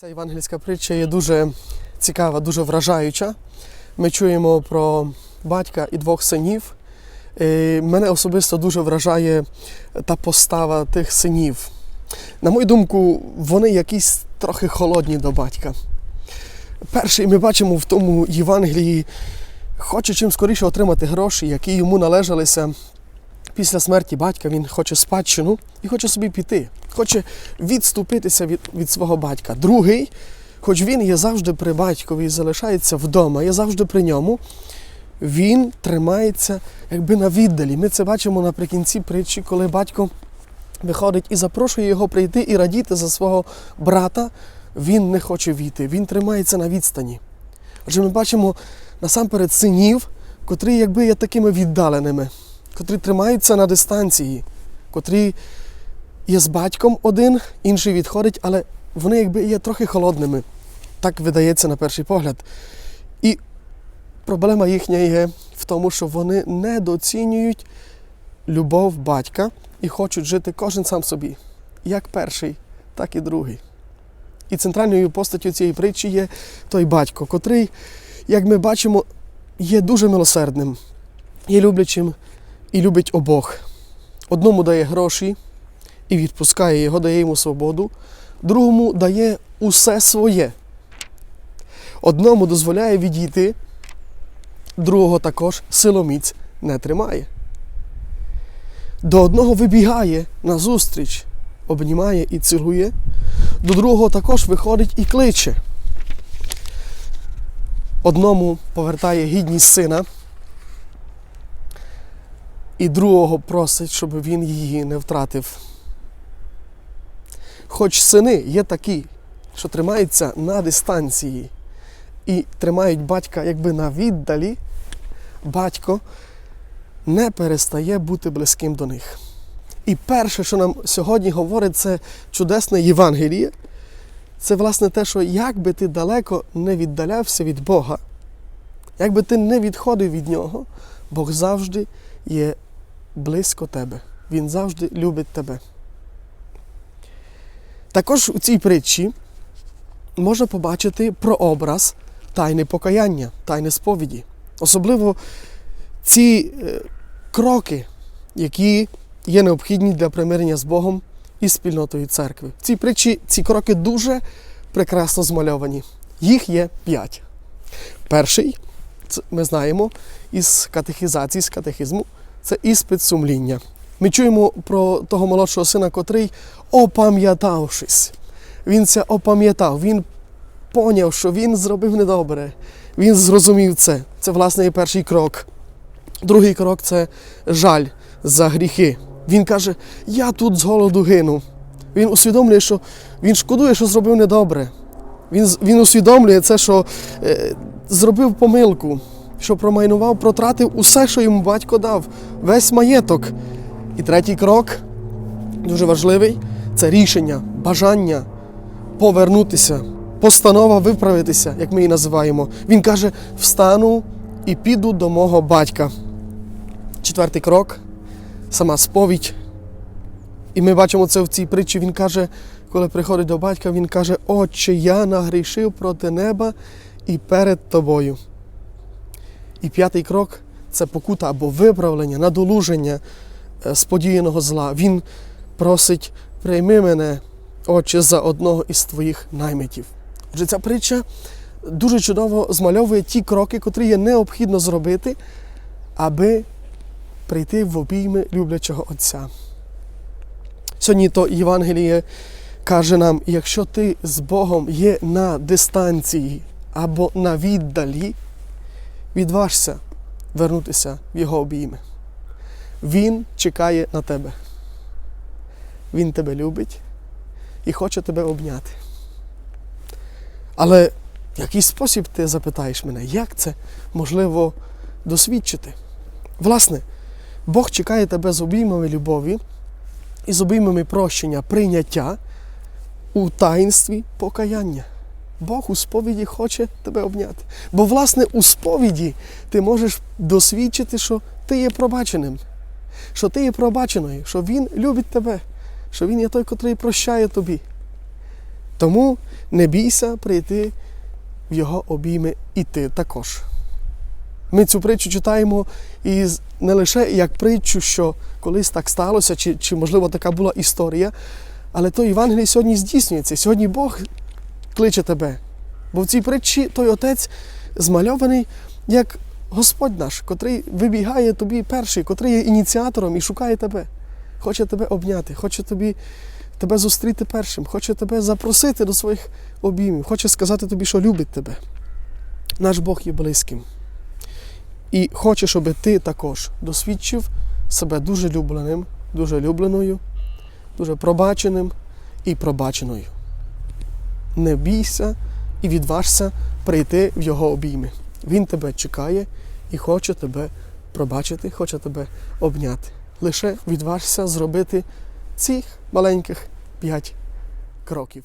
Ця євангельська притча є дуже цікава, дуже вражаюча. Ми чуємо про батька і двох синів. Е, Мене особисто дуже вражає та постава тих синів. На мою думку, вони якісь трохи холодні до батька. Перший ми бачимо в тому Євангелії, хоче чим скоріше отримати гроші, які йому належалися після смерті батька. Він хоче спадщину і хоче собі піти, хоче відступитися від, від свого батька. Другий, хоч він є завжди при батькові і залишається вдома, є завжди при ньому, він тримається якби на віддалі. Ми це бачимо наприкінці притчі, коли батько виходить і запрошує його прийти і радіти за свого брата. Він не хоче війти, він тримається на відстані. Отже, ми бачимо насамперед синів, котрі якби є такими віддаленими, котрі тримаються на дистанції, котрі є з батьком один, інший відходить, але вони якби є трохи холодними. Так видається на перший погляд. І проблема їхня є в тому, що вони недооцінюють любов батька і хочуть жити кожен сам собі, як перший, так і другий. І центральною постаттю цієї притчі є той батько, котрий, як ми бачимо, є дуже милосердним, є люблячим і любить обох. Одному дає гроші і відпускає його, дає йому свободу, другому дає усе своє. Одному дозволяє відійти, другого також силоміць не тримає. До одного вибігає назустріч, обнімає і цілує, до другого також виходить і кличе. Одному повертає гідність сина, і другого просить, щоб він її не втратив. Хоч сини є такі, що тримаються на дистанції і тримають батька якби на віддалі, батько не перестає бути близьким до них. І перше, що нам сьогодні говорить, це чудесне Євангеліє. Це власне те, що як би ти далеко не віддалявся від Бога, як би ти не відходив від Нього, Бог завжди є близько тебе. Він завжди любить тебе. Також у цій притчі можна побачити прообраз тайни покаяння, тайни сповіді. Особливо ці е, кроки, які є необхідні для примирення з Богом і спільнотою церкви. В цій притчі ці кроки дуже прекрасно змальовані. Їх є п'ять. Перший, ми знаємо, із катехізації, з катехізму, це іспит сумління. Ми чуємо про того молодшого сина, котрий, опам'ятавшись, він це опам'ятав, він поняв, що він зробив недобре. Він зрозумів це. Це, власне, є перший крок. Другий крок це жаль за гріхи. Він каже: Я тут з голоду гину. Він усвідомлює, що він шкодує, що зробив недобре. Він, він усвідомлює це, що е, зробив помилку, що промайнував, протратив усе, що йому батько дав, весь маєток. І третій крок, дуже важливий, це рішення, бажання повернутися, постанова виправитися, як ми її називаємо. Він каже: встану і піду до мого батька. Четвертий крок сама сповідь. І ми бачимо це в цій притчі. Він каже, коли приходить до батька, він каже: Отче, я нагрішив проти неба і перед тобою. І п'ятий крок це покута або виправлення, надолуження сподіяного зла. Він просить, прийми мене, Отче, за одного із твоїх наймитів. Отже, ця притча дуже чудово змальовує ті кроки, котрі є необхідно зробити, аби прийти в обійми люблячого Отця. Сьогодні то Євангеліє каже нам, якщо ти з Богом є на дистанції або на віддалі, відважся вернутися в Його обійми. Він чекає на тебе. Він тебе любить і хоче тебе обняти. Але в який спосіб ти запитаєш мене, як це можливо досвідчити? Власне, Бог чекає тебе з обіймами любові і з обіймами прощення, прийняття у таїнстві покаяння. Бог у сповіді хоче тебе обняти. Бо, власне, у сповіді ти можеш досвідчити, що ти є пробаченим, що ти є пробаченою, що Він любить тебе, що Він є той, котрий прощає тобі. Тому не бійся прийти в його обійми і ти також. Ми цю притчу читаємо і не лише як притчу, що колись так сталося, чи, чи можливо така була історія, але то Євангеліє сьогодні здійснюється. Сьогодні Бог кличе тебе. Бо в цій притчі той отець змальований як Господь наш, котрий вибігає тобі перший, котрий є ініціатором і шукає тебе. Хоче тебе обняти, хоче тобі, тебе зустріти першим, хоче тебе запросити до своїх обіймів, хоче сказати тобі, що любить тебе. Наш Бог є близьким. І хоче, щоб ти також досвідчив себе дуже любленим, дуже любленою, дуже пробаченим і пробаченою. Не бійся і відважся прийти в його обійми. Він тебе чекає і хоче тебе пробачити, хоче тебе обняти. Лише відважся зробити цих маленьких п'ять кроків.